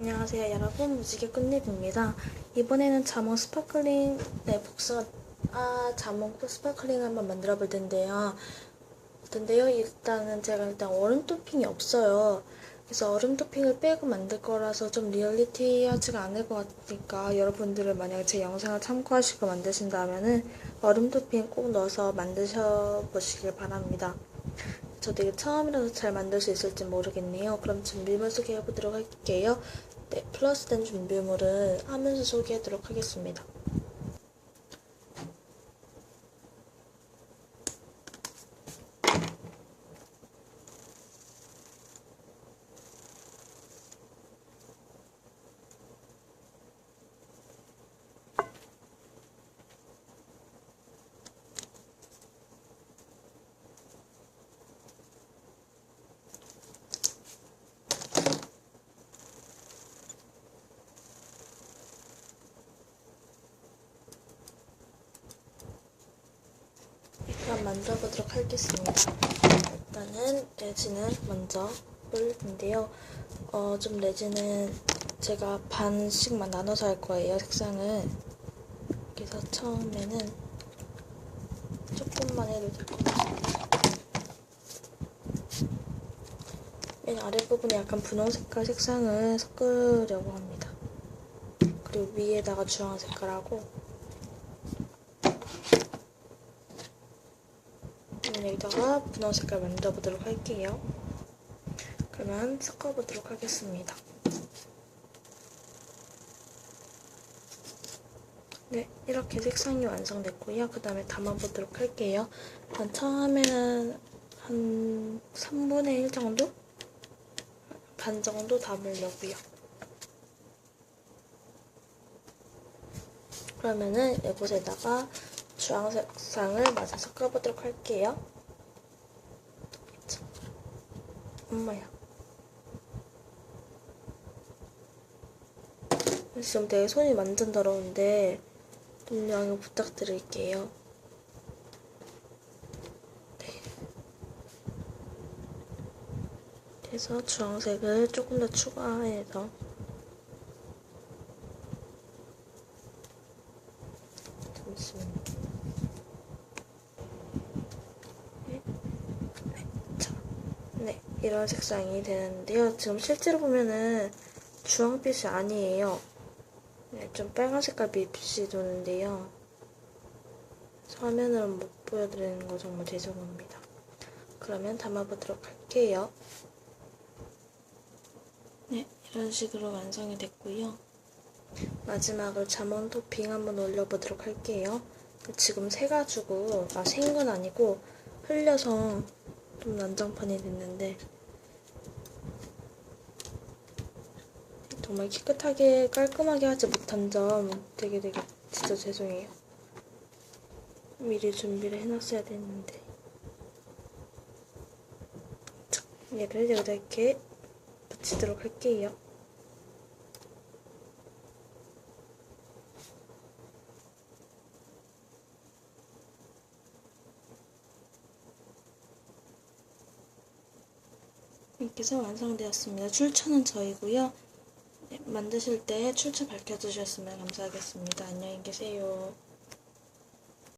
안녕하세요 여러분. 무지개 꽃잎입니다. 이번에는 자몽 스파클링 네 복숭아 아, 자몽 스파클링 한번 만들어 볼 텐데요. 근데요 일단은 제가 일단 얼음 토핑이 없어요. 그래서 얼음 토핑을 빼고 만들 거라서 좀 리얼리티하지가 않을 것 같으니까 여러분들은 만약에 제 영상을 참고하시고 만드신다면은 얼음 토핑 꼭 넣어서 만드셔 보시길 바랍니다 저도 이게 처음이라서 잘 만들 수 있을지 모르겠네요. 그럼 준비물 소개해 보도록 할게요. 네, 플러스된 준비물을 하면서 소개하도록 하겠습니다. 일단 만들어 보도록 하겠습니다. 일단은 레진을 먼저 뿌릴 텐데요. 어, 좀 레진은 제가 반씩만 나눠서 할 거예요, 색상을. 그래서 처음에는 조금만 해도 될 것 같아요. 맨 아랫부분에 약간 분홍 색깔 색상을 섞으려고 합니다. 그리고 위에다가 주황 색깔하고 여기다가 분홍 색깔 만들어 보도록 할게요. 그러면 섞어 보도록 하겠습니다. 네, 이렇게 색상이 완성됐고요. 그 다음에 담아보도록 할게요. 일단 처음에는 한 3분의 1 정도? 반 정도 담으려고요. 그러면은 이곳에다가 주황색상을 마저 섞어보도록 할게요. 그쵸? 엄마야. 지금 되게 손이 완전 더러운데 좀 양해 부탁드릴게요. 네. 그래서 주황색을 조금 더 추가해서 잠시만요. 네. 네, 이런 색상이 되는데요. 지금 실제로 보면은 주황빛이 아니에요. 네, 좀 빨간 색깔 빛이 도는데요. 화면으로는 못 보여드리는 거 정말 죄송합니다. 그러면 담아보도록 할게요. 네, 이런 식으로 완성이 됐고요. 마지막으로 자몽 토핑 한번 올려보도록 할게요. 지금 새가지고, 아, 새인 건 아니고, 흘려서 좀 난장판이 됐는데, 정말 깨끗하게 깔끔하게 하지 못한 점 되게 되게 진짜 죄송해요. 미리 준비를 해놨어야 됐는데. 자, 얘를 여기다 이렇게 붙이도록 할게요. 이렇게 해서 완성되었습니다. 출처는 저이고요. 네, 만드실 때 출처 밝혀주셨으면 감사하겠습니다. 안녕히 계세요.